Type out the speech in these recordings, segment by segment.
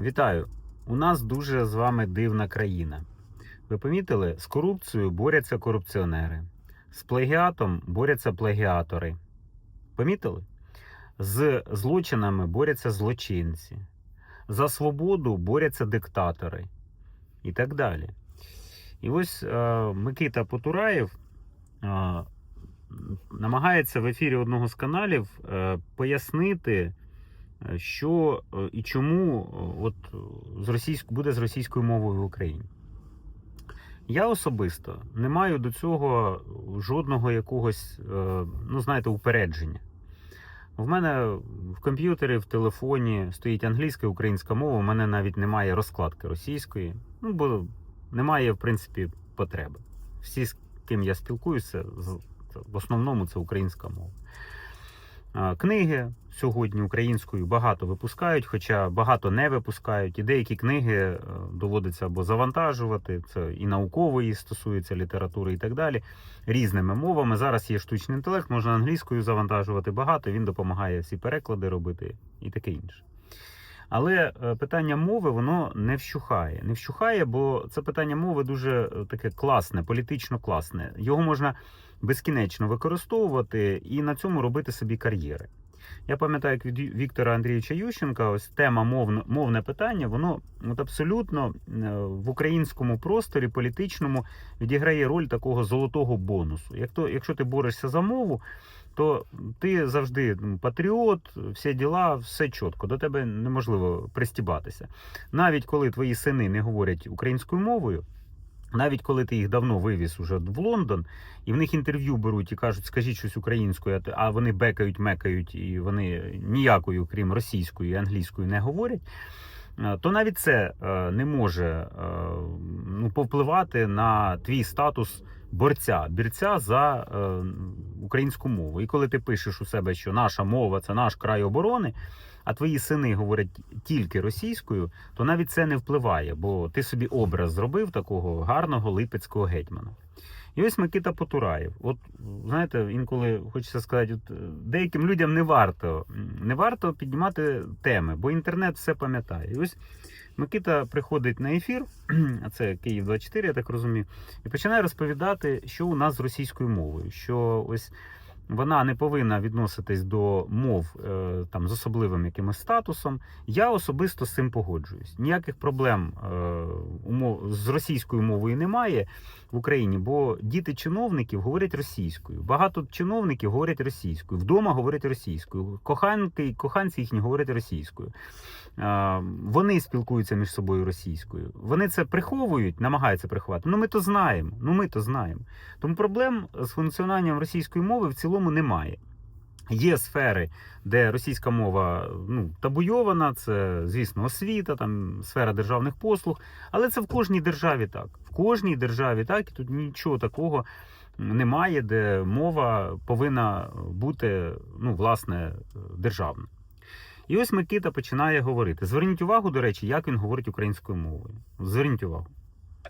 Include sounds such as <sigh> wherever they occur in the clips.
Вітаю! У нас дуже з вами дивна країна. Ви помітили, з корупцією борються корупціонери, з плагіатом борються плагіатори. Помітили? З злочинами борються злочинці, за свободу борються диктатори і так далі. І ось е, Микита Потураєв е, намагається в ефірі одного з каналів е, пояснити, що е, і чому е, от, е, з російськ... буде з російською мовою в Україні. Я особисто не маю до цього жодного якогось, е, ну, знаєте, упередження. В мене в комп'ютері, в телефоні стоїть англійська українська мова, у мене навіть немає розкладки російської, ну, бо немає, в принципі, потреби. Всі, з ким я спілкуюся, в основному це українська мова. Книги сьогодні українською багато випускають, хоча багато не випускають. І деякі книги е, доводиться або завантажувати, це і наукової стосується літератури і так далі, різними мовами. Зараз є штучний інтелект, можна англійською завантажувати багато, він допомагає всі переклади робити і таке інше. Але е, питання мови воно не вщухає. Не вщухає, бо це питання мови дуже е, таке класне, політично класне. Його можна безкінечно використовувати і на цьому робити собі кар'єри. Я пам'ятаю, як від Віктора Андрійовича Ющенка, ось тема мовне, мовне питання, воно от абсолютно е, в українському просторі політичному відіграє роль такого золотого бонусу. Як то, якщо ти борешся за мову, то ти завжди ну, патріот, всі діла, все чітко. До тебе неможливо пристібатися. Навіть коли твої сини не говорять українською мовою. Навіть коли ти їх давно вивіз уже в Лондон, і в них інтерв'ю беруть і кажуть, скажіть щось українською, а вони бекають, мекають, і вони ніякою, крім російської і англійської, не говорять. е, То навіть це е, не може е, ну, повпливати на твій статус борця, бірця за е, українську мову. І коли ти пишеш у себе, що наша мова це наш край оборони, а твої сини говорять тільки російською, то навіть це не впливає, бо ти собі образ зробив такого гарного липецького гетьмана. І ось Микита Потураєв. От знаєте, інколи хочеться сказати, от, е, деяким людям не варто, не варто піднімати теми, бо інтернет все пам'ятає. І ось Микита приходить на ефір, <clears throat> а це Київ 24, я так розумію, і починає розповідати, що у нас з російською мовою. Що ось вона не повинна відноситись до мов е, там з особливим якимось статусом. Я особисто з цим погоджуюсь. Ніяких проблем е, з російською мовою немає в Україні, бо діти чиновників говорять російською. Багато чиновників говорять російською. Вдома говорять російською. Коханки, коханці їхні говорять російською. Е, Вони спілкуються між собою російською. Вони це приховують, намагаються приховати. Ну ми то знаємо. Ну ми то знаємо. Тому проблем з функціонуванням російської мови в цілому немає. Є сфери, де російська мова ну, табуйована, це, звісно, освіта, там сфера державних послуг, але це в кожній державі так. В кожній державі так, і тут нічого такого немає, де мова повинна бути, ну, власне, державна. І ось Микита починає говорити. Зверніть увагу, до речі, як він говорить українською мовою. Зверніть увагу.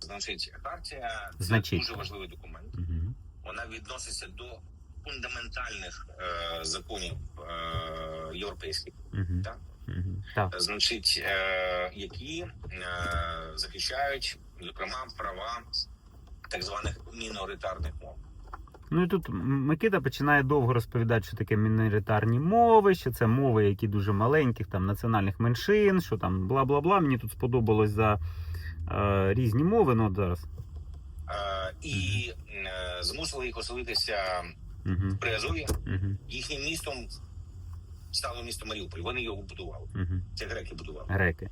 Значить, хартія це Значить. дуже важливий документ. Угу. Вона відноситься до фундаментальних е, законів е, європейських, Угу. Так. Угу. Так. значить, е, які е, захищають зокрема права так званих міноритарних мов. Ну і тут Микита починає довго розповідати, що таке міноритарні мови, що це мови, які дуже маленьких там національних меншин, що там бла бла бла. Мені тут сподобалось за е, різні мови. Ну от зараз. Е, і е, змусили їх оселитися Угу. в Приазові. Угу. Їхнім містом стало місто Маріуполь. Вони його будували. Угу. Це греки будували. Греки.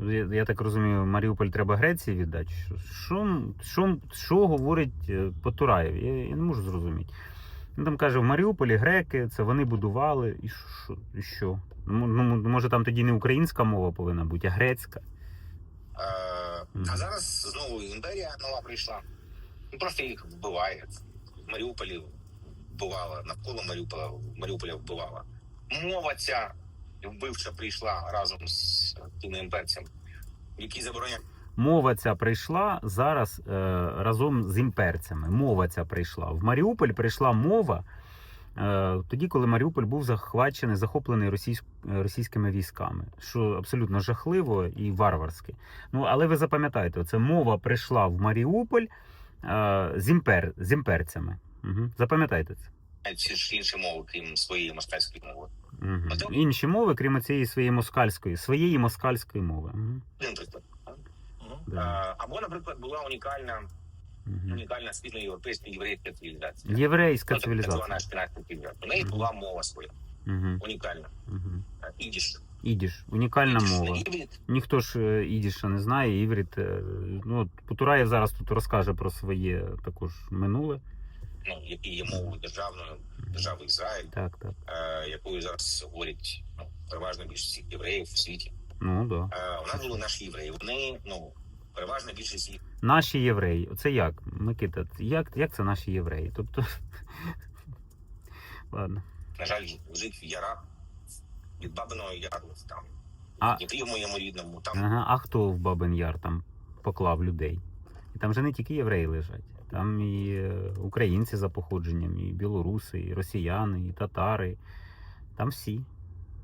Я, я так розумію, Маріуполь треба Греції віддати. Що, що, що, говорить е, Потураєв? Я, я не можу зрозуміти. Він там каже, в Маріуполі греки, це вони будували. І що? І що? Ну, ну, може, там тоді не українська мова повинна бути, а грецька. Е, Мгм. А зараз знову імперія нова прийшла. Ну, Просто їх вбиває. В Маріуполі вбивала, навколо Маріуполя, Маріуполя вбивала. Мова ця вбивча прийшла разом з тими імперцями, які забороняють. Мова ця прийшла зараз е, разом з імперцями. Мова ця прийшла. В Маріуполь прийшла мова, е, тоді, коли Маріуполь був захвачений, захоплений російсь, е, російськими військами, що абсолютно жахливо і варварське. Ну, але ви запам'ятаєте, це мова прийшла в Маріуполь е, з, імпер, з імперцями. Угу. Запам'ятайте це. ці ж інші мови, крім своєї москальської мови. Угу. Інші мови, крім цієї своєї москальської, своєї москальської мови. Угу. Один приклад. Да. Або, наприклад, була унікальна, Угу. унікальна східноєвропейська єврейська цивілізація. Єврейська Ну, так цивілізація. звана шпінатська цивілізація. У неї Мгм. була мова своя, Угу. унікальна. Угу. Ідіш. Ідіш, унікальна Ідіш, мова. Ніхто ж е, ідіша не знає, іврит. е, Ну, от Потураєв зараз тут розкаже про своє також минуле. Ну, який є мовою державною, держави Ізраїль, Так, так. е, якою зараз говорять ну, переважно більшість євреїв в світі. Ну да. Е, у нас були наші євреї. Вони ну переважна більшість їх Наші євреї. Оце як? Микита, як, як це наші євреї? Тобто. <laughs> Ладно. на жаль лежить в ярах від Бабиного Яру там. А- Дніпрі в моєму рідному, там Ага. А хто в Бабин Яр там поклав людей? І там же не тільки євреї лежать. Там і е, українці за походженням, і білоруси, і росіяни, і татари. Там всі.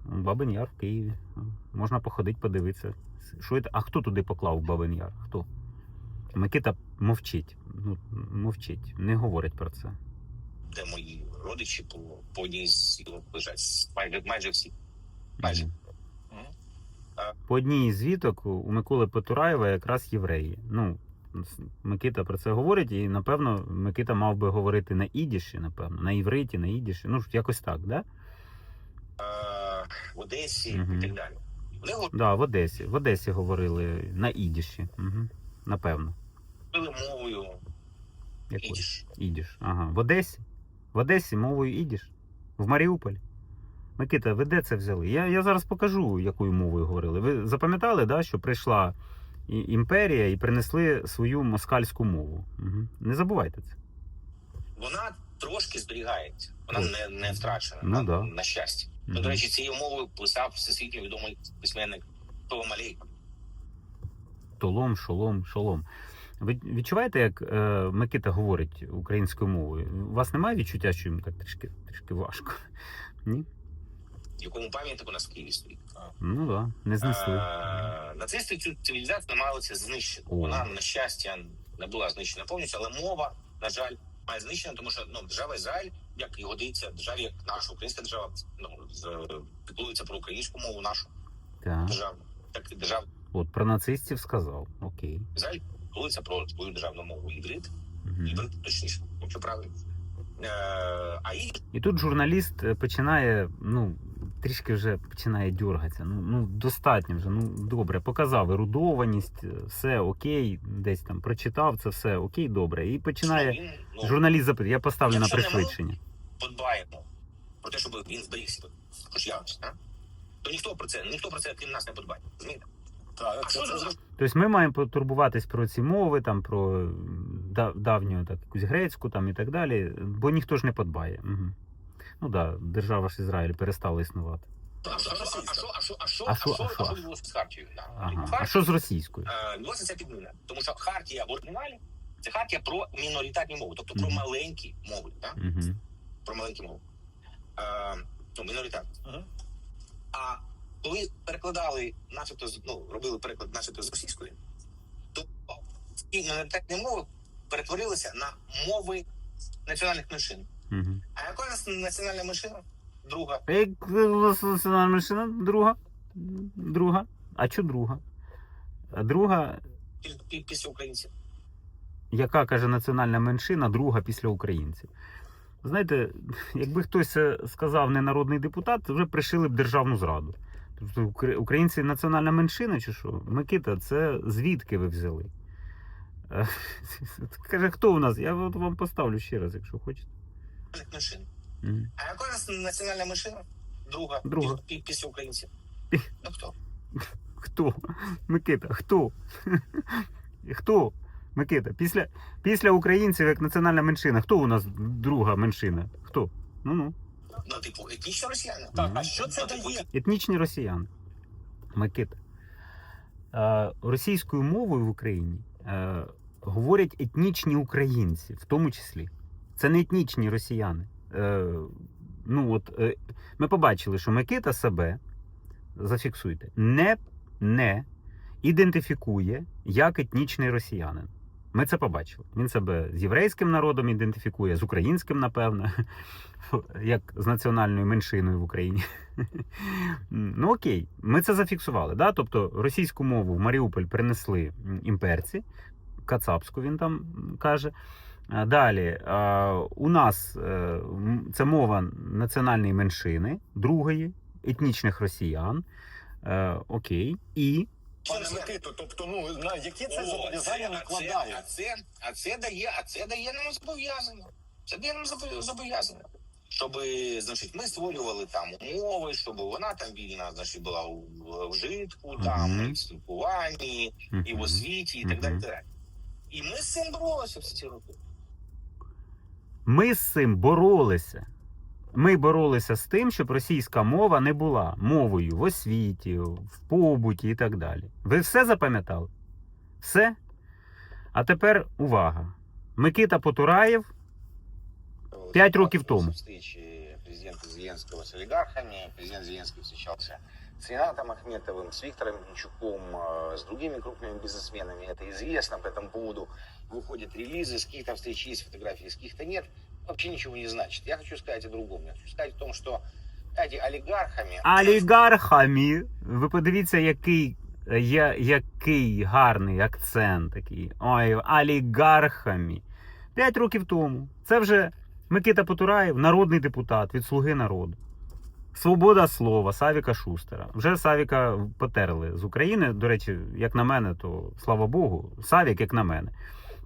Бабин Яр в Києві. Можна походити, подивитися. Що це? А хто туди поклав Бабин Яр? Хто? Микита мовчить. Ну, мовчить, не говорить про це. де мої родичі по, по одній з його лежать майже майже всі. Майже. Мгм. Мгм. По одній із звіток у Миколи Потураєва якраз євреї. Ну, Микита про це говорить, і напевно Микита мав би говорити на ідіші, напевно, на івриті, на ідіші. Ну, якось так, да? Е, в Одесі Мгм. і так далі. Вони Да, в Одесі. В Одесі говорили на ідіші. Угу. Напевно. говорили мовою ідіш. Ідіш. Ага. В Одесі. В Одесі мовою ідіш. В Маріуполі. Микита, ви де це взяли? Я, я зараз покажу, якою мовою говорили. Ви запам'ятали, да, що прийшла імперія і принесли свою москальську мову. Угу. Не забувайте це. Вона трошки зберігається, вона не, не втрачена Ну на, да. на щастя. Ну, до речі, цією мовою писав всесвітньо відомий письменник Толомалей. Толом, шолом, шолом. Ви відчуваєте, як е, Микита говорить українською мовою? У вас немає відчуття, що їм так трішки, трішки важко? Ні? Якому пам'ятник у нас в Києві стоїть. Ну так, да, не знесли. Е, Нацисти цю цивілізацію намагалися знищити. О. Вона, на щастя, не була знищена повністю, але мова, на жаль, має знищена, тому що ну, держава Ізраїль, як і годиться, державі, як наша українська держава, ну, піклується про українську мову нашу Так. державу. Так і держава От про нацистів сказав. Окей. Ізраїль піклується про свою державну мову. Іврит, Угу. іврит точніше, якщо правильно. Е, а і І тут журналіст е, починає, ну, трішки вже починає дергатися. Ну, ну достатньо вже. Ну, добре, показав ерудованість, е, все окей, десь там прочитав це все окей, добре. І починає він ну, журналіст запитує, я поставлю на пришвидшення. подбаємо про те, щоб він зберігся, хоч якось, а? то ніхто про це, ніхто про це крім нас не подбає. Розумієте? Так, А це, за це, Тобто ми маємо потурбуватись про ці мови, там про давню так, якусь грецьку там і так далі, бо ніхто ж не подбає. Угу. Ну так, да, держава ж Ізраїль перестала існувати. А що, а що, відбулося з Хартією? А що з російською? е, відбулося ця підміна, тому що Хартія в оригіналі це Хартія про міноритарні мови, тобто про маленькі мови, да? Про маленькі мови. Е, ну, міноритарні. А коли перекладали, начебто, ну, робили переклад начебто з російської, то ці міноритарні мови перетворилися на мови національних меншин. Угу. А яка у нас національна меншина? Друга. А як у вас національна меншина? Друга? Друга? А що друга? А друга, пі- пі- Після українців. яка каже національна меншина, друга після українців. Знаєте, якби хтось сказав не народний депутат, то вже пришили б державну зраду. Тобто українці національна меншина чи що? Микита, це звідки ви взяли? Е, <laughs> Каже, хто у нас? Я от вам поставлю ще раз, якщо хочете. Меншин. Мгм. А яка у нас національна меншина? Друга. Друга. Пі- пі- Після українців. Ну хто? Хто? Микита, хто? <laughs> Хто? Микита, після, після українців як національна меншина, хто у нас друга меншина? Хто? Ну ну. Ну, типу, етнічно росіяни. так, а що це Ну, типу, дає? Етнічні росіяни. Микита. Е, російською мовою в Україні е, говорять етнічні українці, в тому числі. Це не етнічні росіяни. Е, ну от е, ми побачили, що Микита себе, зафіксуйте, не, не ідентифікує як етнічний росіянин. Ми це побачили. Він себе з єврейським народом ідентифікує, з українським, напевно, <laughs> як з національною меншиною в Україні. <laughs> Ну окей, ми це зафіксували. Да? Тобто російську мову в Маріуполь принесли імперці, Кацапську він там каже. А Далі у нас е, це мова національної меншини, другої, етнічних росіян. Е, Окей. І Пане Микито, тобто, ну на які це зобов'язання а накладає? А це, а це дає, а це дає нам зобов'язання. Це дає нам зобов'язання. Щоб, значить, ми створювали там умови, щоб вона там вільна, значить, була в вжитку, там, Мгм. і в спілкуванні, і в освіті, і так далі. Мгм. так далі. І ми з цим боролися всі ці роки. Ми з цим боролися. Ми боролися з тим, щоб російська мова не була мовою в освіті, в побуті і так далі. Ви все запам'ятали? Все? А тепер увага. Микита Потураєв Пять років тому. Встречи президента Зеленского с олигархами. Президент Зеленский встречался с Ренатом Ахметовым, с Виктором Пинчуком, э, с другими крупными бизнесменами. Это известно. По этому поводу выходят релизы, с каких-то встреч есть фотографии, с каких-то нет. Вообще ничего не значит. Я хочу сказать о другом. Я хочу сказать о том, что знаете, олигархами... олігархами. Ви подивіться, який, я, який гарний акцент такий. Ой, олігархами. П'ять років тому. Це вже Микита Потураєв, народний депутат від Слуги народу. Свобода слова Савіка Шустера. Вже Савіка потерли з України. До речі, як на мене, то слава Богу, Савік, як на мене,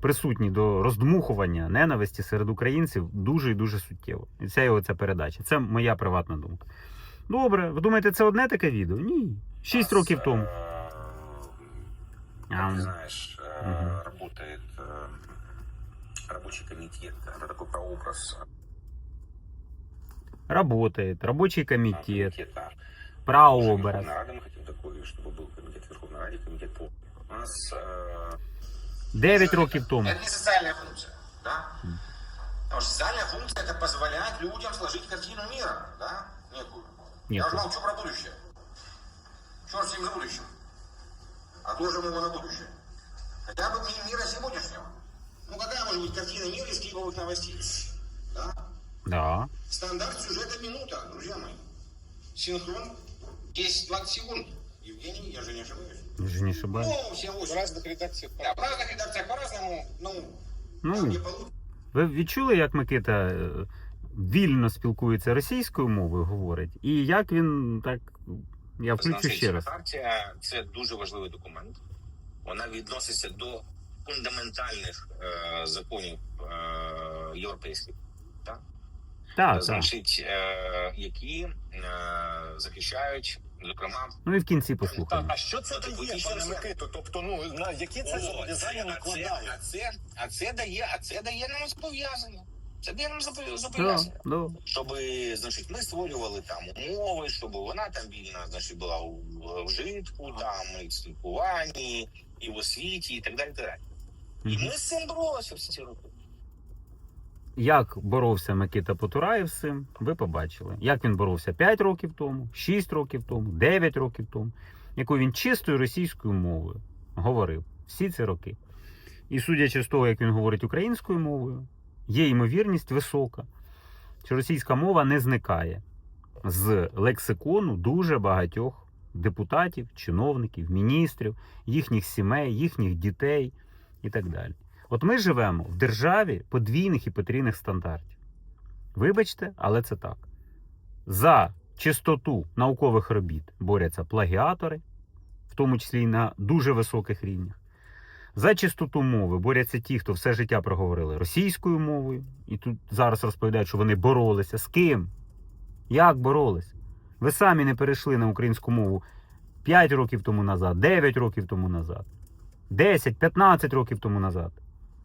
присутній до роздмухування ненависті серед українців дуже і дуже суттєво. І ця його ця передача. Це моя приватна думка. Добре, ви думаєте, це одне таке відео? Ні. Шість років тому. Как Ам. ты знаешь, э, Мгм. работает э, рабочий комитет. Это такой прообраз Работает, робочий э, комітет, комитета. прообраз. Верховной Рады мы хотим такой, чтобы был комитет Верховной Ради, комитет по. У нас... э, Дев'ять років тому. Это не социальная функция, да? Мгм. Потому что социальная функция это позволять людям сложить картину мира, да? Некую. Ні, Я уже молчу про будущее. Черт с ним за будущим. Отложим его на будущее. Хотя бы ми- мира сегодняшнего. Ну какая может быть картина мира из клиповых новостей? Да? Да. Стандарт сюжета минута, друзья мои. Синхрон 10-20 секунд. Евгений, я же не ошибаюсь. Я же не ошибаюсь. Ну, все В разных редакциях. Да, в разных редакциях по-разному. Ну, там, Ну, где получится. ви відчули, як Микита е, вільно спілкується російською мовою, говорить, і як він так. Я включу ще раз. Хартія це дуже важливий документ. Вона відноситься до фундаментальних е, законів е, європейських, так. значить, е, які е, захищають, зокрема, Ну і в кінці послухаємо. а що це Ну, дає, пане ще Микито? Тобто, ну на які це зобов'язання накладає? А це, а це дає, а це дає нам зобов'язання. Це дає нам зобо- Да, зобов'язання. да. Щоб, значить, ми створювали там умови, щоб вона там вільна, значить, була у в вжитку, там і в спілкуванні, і в освіті, і так далі. Так далі. І ми з цим боролися всі ці роки. Як боровся Микита Потураєв з цим, ви побачили. Як він боровся 5 років тому, 6 років тому, 9 років тому, якою він чистою російською мовою говорив всі ці роки. І судячи з того, як він говорить українською мовою, є ймовірність висока, що російська мова не зникає з лексикону дуже багатьох депутатів, чиновників, міністрів, їхніх сімей, їхніх дітей і так далі. От ми живемо в державі подвійних і потрійних стандартів. Вибачте, але це так. За чистоту наукових робіт борються плагіатори, в тому числі і на дуже високих рівнях. За чистоту мови борються ті, хто все життя проговорили російською мовою, і тут зараз розповідають, що вони боролися. З ким? Як боролись? Ви самі не перейшли на українську мову 5 років тому назад, 9 років тому назад, 10, 15 років тому назад.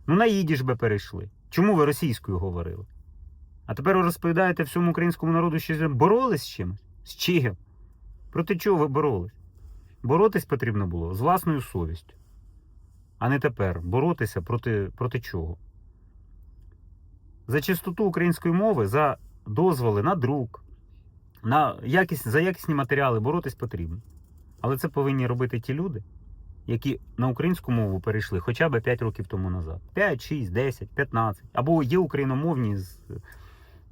Ну, на їдіш би перейшли. Чому ви російською говорили? А тепер ви розповідаєте всьому українському народу, що боролись з чимось? З чим? Проти чого ви боролись? Боротись потрібно було з власною совістю. А не тепер боротися проти, проти чого? За чистоту української мови, за дозволи на друк, на якість, за якісні матеріали боротись потрібно. Але це повинні робити ті люди, які на українську мову перейшли хоча б 5 років тому назад. 5, 6, 10, 15. Або є україномовні з,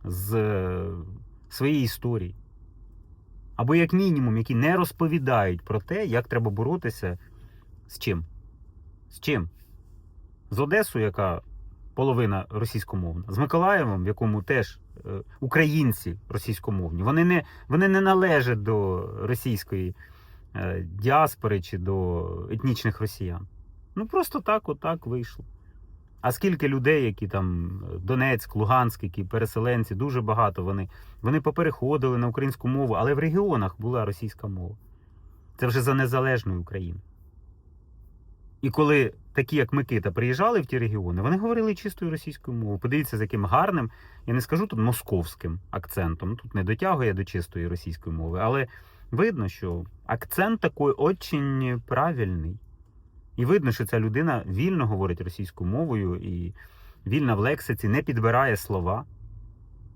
з е, своєї історії. Або, як мінімум, які не розповідають про те, як треба боротися з чим. З чим? З Одесою, яка половина російськомовна, з Миколаєвом, в якому теж е, українці російськомовні. Вони не, вони не належать до російської діаспори чи до етнічних росіян. Ну просто так, отак вийшло. А скільки людей, які там е, Донецьк, Луганськ, які переселенці, дуже багато вони, вони попереходили на українську мову, але в регіонах була російська мова. Це вже за незалежною Україною. І коли такі, як Микита, приїжджали в ті регіони, вони говорили чистою російською мовою. Подивіться, з яким гарним, я не скажу тут московським акцентом. Тут не дотягує до чистої російської мови, але видно, що акцент такий очень правильний. І видно, що ця людина вільно говорить російською мовою і вільна в лексиці не підбирає слова,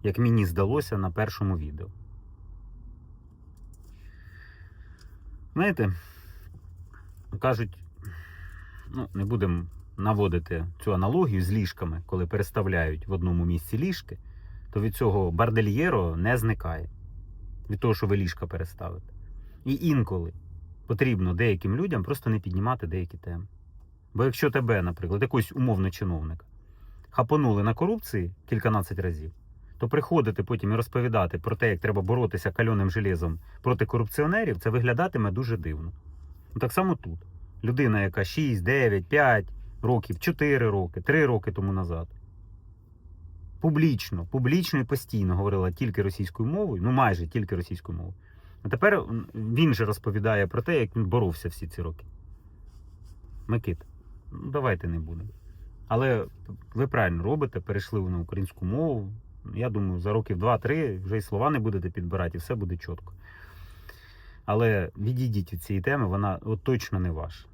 як мені здалося на першому відео. Знаєте, кажуть, ну, не будемо наводити цю аналогію з ліжками, коли переставляють в одному місці ліжки, то від цього бардельєро не зникає. Від того, що ви ліжка переставите. І інколи потрібно деяким людям просто не піднімати деякі теми. Бо якщо тебе, наприклад, якогось умовно чиновника хапанули на корупції кільканадцять разів, то приходити потім і розповідати про те, як треба боротися кальоним железом проти корупціонерів, це виглядатиме дуже дивно. Ну, так само тут. Людина, яка 6, 9, 5 років, 4 роки, 3 роки тому назад. Публічно, публічно і постійно говорила тільки російською мовою, ну майже тільки російською мовою. А тепер він же розповідає про те, як він боровся всі ці роки. Микит, ну давайте не будемо. Але ви правильно робите, перейшли на українську мову. Я думаю, за років 2-3 вже і слова не будете підбирати, і все буде чітко. Але відійдіть від цієї теми, вона от точно не ваша.